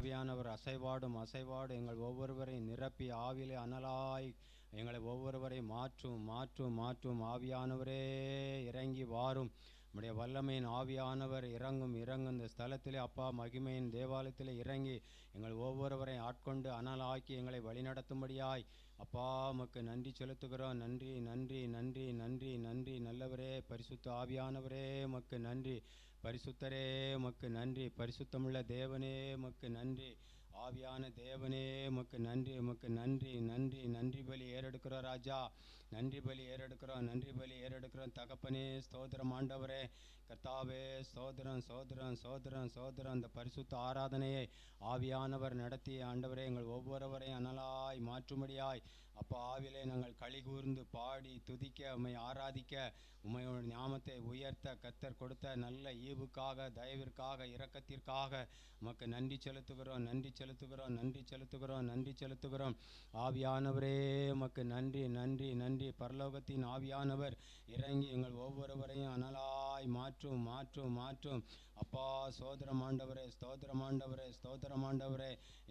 ஆவியானவர் அசைவாடும் அசைவாடும் எங்கள் ஒவ்வொருவரையும் நிரப்பி ஆவிலே அனலாய் எங்களை ஒவ்வொருவரையும் மாற்றும் மாற்றும் மாற்றும். ஆவியானவரே இறங்கி வாரும். நம்முடைய வல்லமையின் ஆவியானவர் இறங்கும் இறங்கும் இந்த ஸ்தலத்திலே அப்பா மகிமையின் தேவாலயத்திலே இறங்கி எங்கள் ஒவ்வொருவரையும் ஆட்கொண்டு அனலாக்கி எங்களை வழிநடத்தும்படியாய். அப்பா உமக்கு நன்றி செலுத்துகிறோம். நன்றி நன்றி நன்றி நன்றி நன்றி. நல்லவரே பரிசுத்த ஆவியானவரே உமக்கு நன்றி. பரிசுத்தரே உமக்கு நன்றி. பரிசுத்தமுள்ள தேவனே உமக்கு நன்றி. ஆவியான தேவனே உமக்கு நன்றி உமக்கு நன்றி நன்றி நன்றி பலி ஏறெடுக்கிறோம் ராஜா நன்றி பலி ஏறெடுக்கிறோம் நன்றி பலி ஏறெடுக்கிறோம். தகப்பனே ஸ்தோத்திரம் ஆண்டவரே கர்த்தாவே சோதரம் சோதரம் சோதரம் சோதரம் அந்த பரிசுத்த ஆராதனையை ஆவியானவர் நடத்தி ஆண்டவரே எங்கள் ஒவ்வொருவரையும் அனலாய் மாற்றும்படியாய். அப்போ ஆவிலே நாங்கள் களி கூர்ந்து பாடி துதிக்க உம்மை ஆராதிக்க உம்மையோட ஞாபத்தை உயர்த்த கத்தர் கொடுத்த நல்ல ஈவுக்காக தயவிற்காக இரக்கத்திற்காக உமக்கு நன்றி செலுத்துகிறோம் நன்றி செலுத்துகிறோம். நன்றி செலுத்துகிறோம். நன்றி செலுத்துகிறோம். ஆவியானவரே உமக்கு நன்றி நன்றி நன்றி. பரலோகத்தின் ஆவியானவர் இறங்கி எங்கள் ஒவ்வொருவரையும் அனலாய் மாற்றும் மாற்றும் மாற்றும். அப்பா சோதரமாண்டவரே ஆண்டவரே ஸ்தோத்திரம்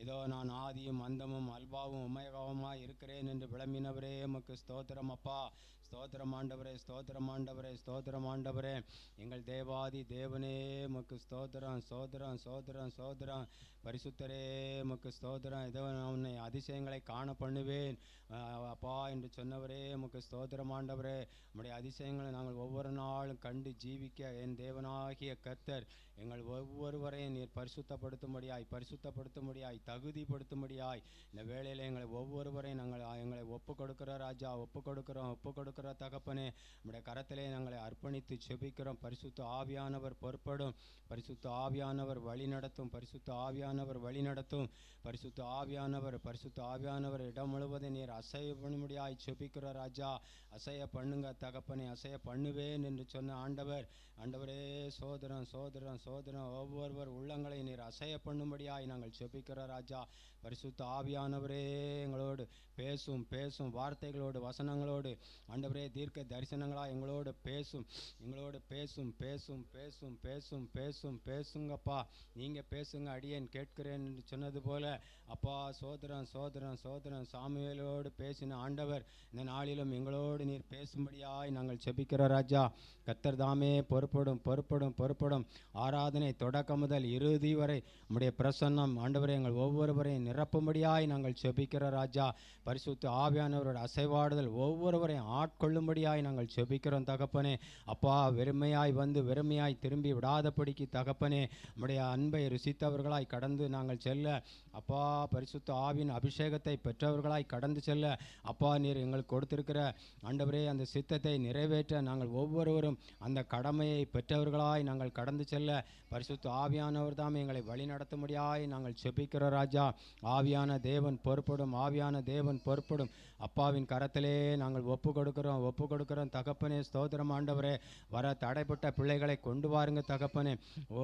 இதோ நான் ஆதியும் அந்தமும் அல்பாவும் உமயகாவுமாய் இருக்கிறேன் என்று விளம்பினவரே உமக்கு ஸ்தோத்திரம் அப்பா. ஸ்தோத்திரமாண்டவரே ஸ்தோத்திரமாண்டவரே ஸ்தோத்திரமாண்டவரே. எங்கள் தேவாதி தேவனே உமக்கு ஸ்தோத்திரம் சோதரம் சோதரம் சோதரம் பரிசுத்தரே உமக்கு ஸ்தோத்திரம். இதோ நான் உன்னை அதிசயங்களை காண பண்ணுவேன். அப்பா என்று சொன்னவரே உமக்கு ஸ்தோத்திரமாண்டவரே. நம்முடைய அதிசயங்களை நாங்கள் ஒவ்வொரு நாளும் கண்டு ஜீவி ஜீவிக்க என் தேவனாகிய கர்த்தர் எங்கள் ஒவ்வொருவரையும் நீர் பரிசுத்தப்படுத்தும்படியாய் பரிசுத்தப்படுத்தும்படியாய் தகுதிப்படுத்தும்படியாய் இந்த வேளையில் எங்களை ஒவ்வொருவரையும் நாங்கள் எங்களை ஒப்பு கொடுக்குற ராஜா ஒப்பு கொடுக்குறோம் ஒப்பு கொடுக்குற தகப்பனே நம்முடைய கரத்திலே நாங்களை அர்ப்பணித்து செபிக்கிறோம் பரிசுத்த ஆவியானவர் பொறுப்படும் பரிசுத்த ஆவியானவர் வழி நடத்தும் பரிசுத்த ஆவியானவர் வழி நடத்தும் பரிசுத்த ஆவியானவர் பரிசுத்த ஆவியானவர் இடம் முழுவதும் நீர் அசைய பண்ணும்படியாய் செபிக்கிற ராஜா அசைய பண்ணுங்க தகப்பனே அசைய பண்ணுவேன் என்று சொன்ன ஆண்டவர் ஆண்டவரே சோதரம் சோதரம் சோதரம் ஒவ்வொருவர் உள்ளங்களை நீர் அசைய பண்ணும்படியாய் நாங்கள் செபிக்கிற ராஜா. பரிசுத்த ஆவியானவரே எங்களோடு பேசும் பேசும் வார்த்தைகளோடு வசனங்களோடு ஆண்டவரே தீர்க்க தரிசனங்களா எங்களோடு பேசும் எங்களோடு பேசும் பேசும் பேசும் பேசும் பேசும் பேசுங்கப்பா. நீங்க பேசுங்க அடியேன் கேட்கிறேன் என்று சொன்னது போல அப்பா சோதரன் சோதரன் சோதரன் சாமியலோடு பேசின ஆண்டவர் இந்த நாளிலும் எங்களோடு நீர் பேசும்படியாய் நாங்கள் செபிக்கிறோம் ராஜா. கத்தர் தாமே பொறுப்படும் பொறுப்படும் பொறுப்படும். ஆராதனை தொடக்கம் முதல் இறுதி வரை நம்முடைய பிரசன்னம் ஆண்டவரை எங்கள் ஒவ்வொருவரையும் நிரப்பும்படியாய் நாங்கள் செபிக்கிற ராஜா. பரிசுத்த ஆவியானவரோட அசைவாடுதல் ஒவ்வொருவரையும் ஆட்கொள்ளும்படியாய் நாங்கள் செபிக்கிறோம் தகப்பனே. அப்பா வெறுமையாய் வந்து வெறுமையாய் திரும்பி விடாதபடிக்கு தகப்பனே. நம்முடைய அன்பை ருசித்தவர்களாய் கடந்து நாங்கள் செல்ல அப்பா பரிசுத்த ஆவின் அபிஷேகத்தை பெற்றவர்களாய் கடந்து செல்ல அப்பா நீர் எங்களுக்கு கொடுத்திருக்கிற ஆண்டவரே அந்த சித்தத்தை நிறைவேற்ற நாங்கள் ஒவ்வொருவரும் அந்த கடமையை பெற்றவர்களாய் நாங்கள் கடந்து செல்ல பரிசுத்த ஆவியானவர் தாம் எங்களை வழி நடத்தும்படியாய் நாங்கள் செபிக்கிற ராஜா. ஆவியான தேவன் பொறுப்படும் ஆவியான தேவன் பொறுப்படும். அப்பாவின் கரத்திலே நாங்கள் ஒப்பு கொடுக்கிறோம் ஒப்பு கொடுக்கிறோம் தகப்பனே ஸ்தோத்திரம் ஆண்டவரே. வர தடைப்பட்ட பிள்ளைகளை கொண்டு வாருங்க தகப்பனே. ஓ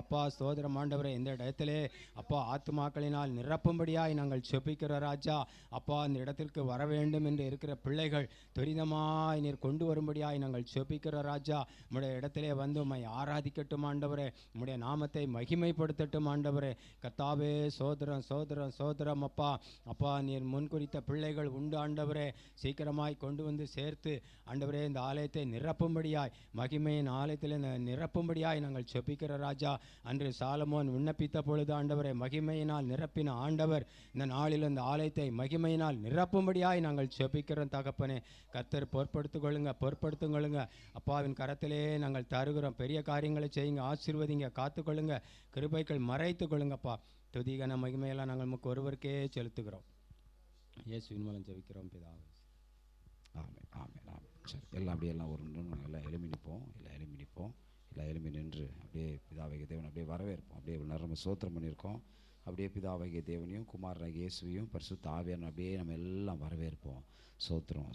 அப்பா ஸ்தோத்திரம் ஆண்டவரே. இந்த இடத்திலே அப்பா ஆத்துமாக்களினால் நிரப்பும்படியாய் நாங்கள் செபிக்கிற ராஜா. அப்பா அந்த இடத்திற்கு வர வேண்டும் என்று இருக்கிற பிள்ளைகள் துரிதமாய் நீர் கொண்டு வரும்படியாய் நாங்கள் செபிக்கிற ராஜா. உம்முடைய இடத்திலே வந்து உம்மை ஆராதிக்கட்டும் ஆண்டவரே. உம்முடைய நாமத்தை மகிமைப்படுத்தட்டும் ஆண்டவரே. கத்தாவே சோதரம் சோதரம் சோதரம் அப்பா. அப்பா நீர் முன்குறித்த பிள்ளைகள் உண்டு ஆண்டவரே. சீக்கிரமாய் கொண்டு வந்து சேர்த்து ஆண்டவரே இந்த ஆலயத்தை நிரப்பும்படியாய் மகிமையின் ஆலயத்தில் நிரப்பும்படியாய் நாங்கள் செபிக்கிற ராஜா. அன்று சாலமோன் விண்ணப்பித்த பொழுது ஆண்டவரை மகிமையினால் நிரப்பின ஆண்டவர் இந்த நாளில் இந்த ஆலயத்தை மகிமையினால் நிரப்பும்படியாய் நாங்கள் செபிக்கிறோம் தகப்பனே. கர்த்தர் பொறுப்படுத்திக் கொள்ளுங்க பொறுப்படுத்திக் கொள்ளுங்க. அப்பாவின் கரத்திலே நாங்கள் தருகிறோம். பெரிய காரியங்களை செய்யுங்க ஆசீர்வதிங்க காத்துக்கொள்ளுங்க. கிருபைகள் மறைத்துக் கொள்ளுங்கப்பா. துதிகன மகிமையெல்லாம் நாங்கள் நமக்கு ஒருவருக்கே செலுத்துகிறோம். இயேசுவின் மூலம் ஜெபிக்கிறோம் பிதாவே. ஆமே ஆமே ஆமே சரி எல்லாம் அப்படியே எல்லாம் ஒரு எல்லாம் எலும்பி நிற்போம் எல்லாம் எழுப்பி நிற்போம் எல்லாம் எழுப்பி நின்று அப்படியே பிதாவகிய தேவன் அப்படியே வரவேற்போம். அப்படியே இவ்வளவு நேரம் நம்ம சோத்திரம் பண்ணியிருக்கோம். அப்படியே பிதாவகிய தேவனையும் குமாரனாகிய இயேசுவையும் பரிசு தாவியான அப்படியே நம்ம எல்லாம் வரவேற்போம். சோத்திரம்.